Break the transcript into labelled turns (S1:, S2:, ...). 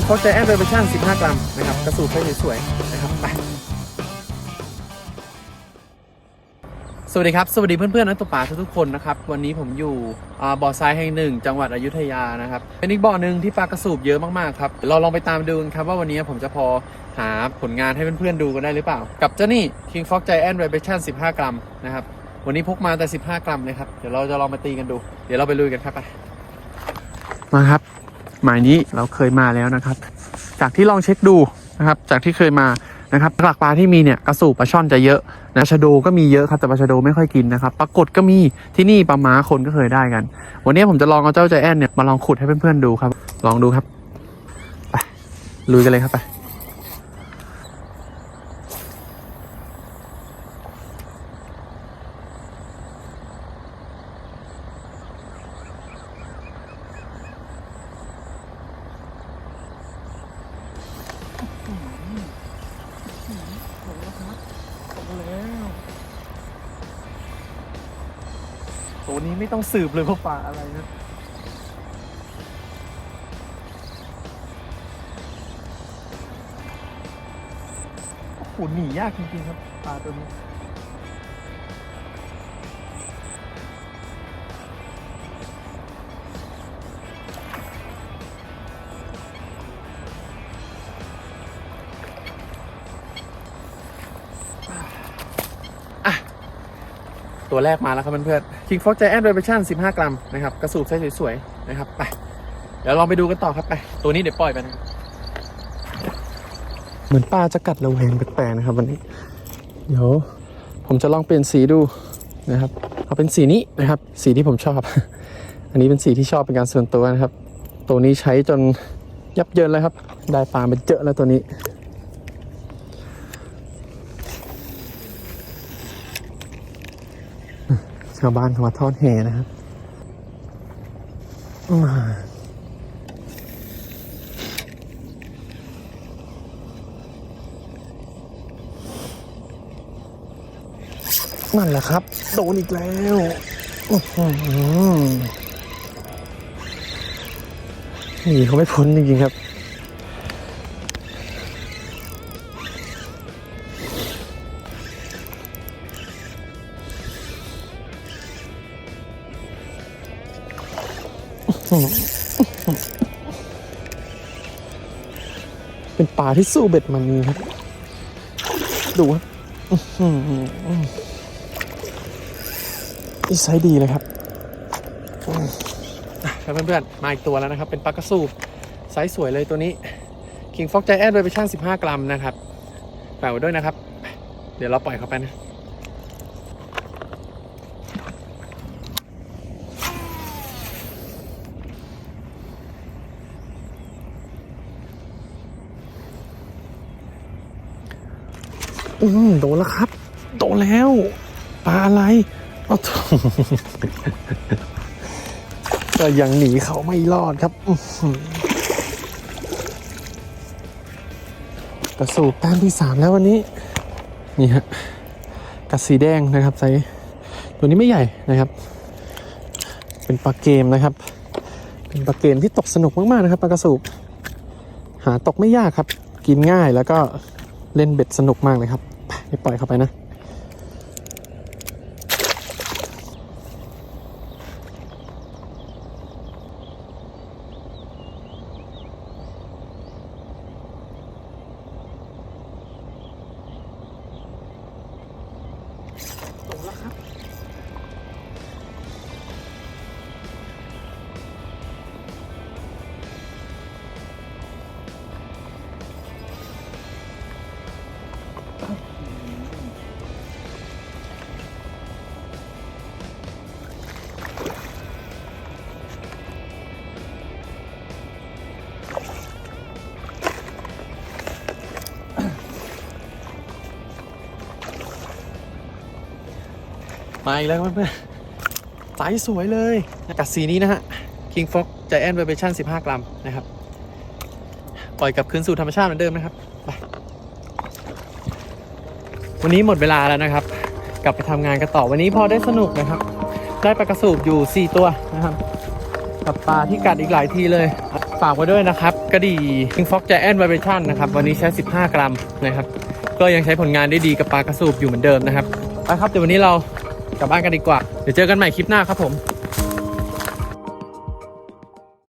S1: งฟอกใจแอนเวอร์ชั่น15 กรัมนะครับกระสูบสวยๆนะครับไปสวัสดีครับ สวัสดีเพื่อนๆนักตกปลาทุกๆคนนะครับ วันนี้ผมอยู่บ่อทรายแห่งหนึ่ง จังหวัดอยุธยานะครับ เป็นอีกบ่อหนึ่งที่ปลากระสูบเยอะมากๆครับเดี๋ยวเราลองไปตามดูกันครับว่าวันนี้ผมจะพอหาผลงานให้เพื่อนๆดูกันได้หรือเปล่า กับเจ้านี่ King Fox Giant Vibration 15 กรัมนะครับ วันนี้พกมาแต่ 15 กรัมเลยครับ เดี๋ยวเราจะลองมาตีกันดู เดี๋ยวเราไปลุยกันครับไป มาครับ หมายนี้เราเคยมาแล้วนะครับ จากที่ลองเช็คดูนะครับ จากที่เคยมานะครับหลักปลาที่มีเนี่ยกระสูปลาช่อนจะเยอะนะชะโดก็มีเยอะครับแต่ปลาชะโดไม่ค่อยกินนะครับปรากฏก็มีที่นี่ปลาม้าคนก็เคยได้กัน วันนี้ผมจะลองเอาเจ้าใจแอนเนี่ยมาลองขุดให้เพื่อนๆดูครับ ลองดูครับไปลุยกันเลยครับไป ตัวนี้ไม่ต้องสืบเลยว่าป่าอะไรนะโอ้โหหนียากจริงๆครับปลาตัวนี้ ตัวแรกมาแล้วครับเพื่อนๆ King Fox Giant Vibration 15 กรัมนะครับกระสูบไซส์สวยๆนะครับไปเดี๋ยวลองไปดูกันต่อครับไป ตัวนี้เดี๋ยวปล่อยไปนะเหมือนปลาจะกัดระแวงแปลกๆนะครับวันนี้ เดี๋ยวผมจะลองเปลี่ยนสีดูนะครับเอาเป็นสีนี้นะครับ สีที่ผมชอบ อันนี้เป็นสีที่ชอบเป็นการส่วนตัวนะครับ ตัวนี้ใช้จนยับเยินเลยครับ ได้ปลาเป็นเจอะแล้วตัวนี้ ชาวบ้านเขามาทอดแห่นะครับนั่นแหละครับ โดนอีกแล้วหนีเขาไม่พ้นจริงๆครับ เป็นปลาที่สู้เบ็ดมันนี้ครับ ดูครับนี่ไซส์ดีเลยครับครับเพื่อนๆ มาอีกตัวแล้วนะครับ เป็นปลากระสูบไซส์สวยเลยตัวนี้ King Fox Giant โดยไปช่าง 15 กรัมนะครับแปลไว้ด้วยนะครับ เดี๋ยวเราปล่อยเขาไปนะ อืมโดนแล้วครับ โดนแล้ว ปลาอะไรเอาโถ่ก็ยังหนีเขาไม่รอดครับกระสูบแต้มที่สามแล้ววันนี้ นี่ฮะกระสีแดงนะครับไซส์ตัวนี้ไม่ใหญ่นะครับ เป็นปลาเกมนะครับ เป็นปลาเกมที่ตกสนุกมากๆนะครับปลากระสูบหาตกไม่ยากครับ กินง่ายแล้วก็เล่นเบ็ดสนุกมากเลยครับ ไปปล่อยเข้าไปนะมาอีกแล้วครับ มาอีกแล้วเพื่อนๆสายสวยเลยกัดสีนี้นะฮะ King Fox Giant Vibration 15 กรัมนะครับ ปล่อยกลับคืนสู่ธรรมชาติเหมือนเดิมนะครับไปวันนี้หมดเวลาแล้วนะครับ กลับไปทำงานกันต่อวันนี้พอได้สนุกนะครับ ได้ปลากระสูบอยู่ 4 ตัวนะครับกับปลาที่กัดอีกหลายทีเลยฝากไว้ด้วยนะครับกระดี่ King Fox Giant Vibration นะครับ วันนี้ใช้ 15 กรัมนะครับ ก็ยังใช้ผลงานได้ดีกับปลากระสูบอยู่เหมือนเดิมนะครับไปครับแต่วันนี้เรา กลับบ้านกันดีกว่า เดี๋ยวเจอกันใหม่คลิปหน้าครับผม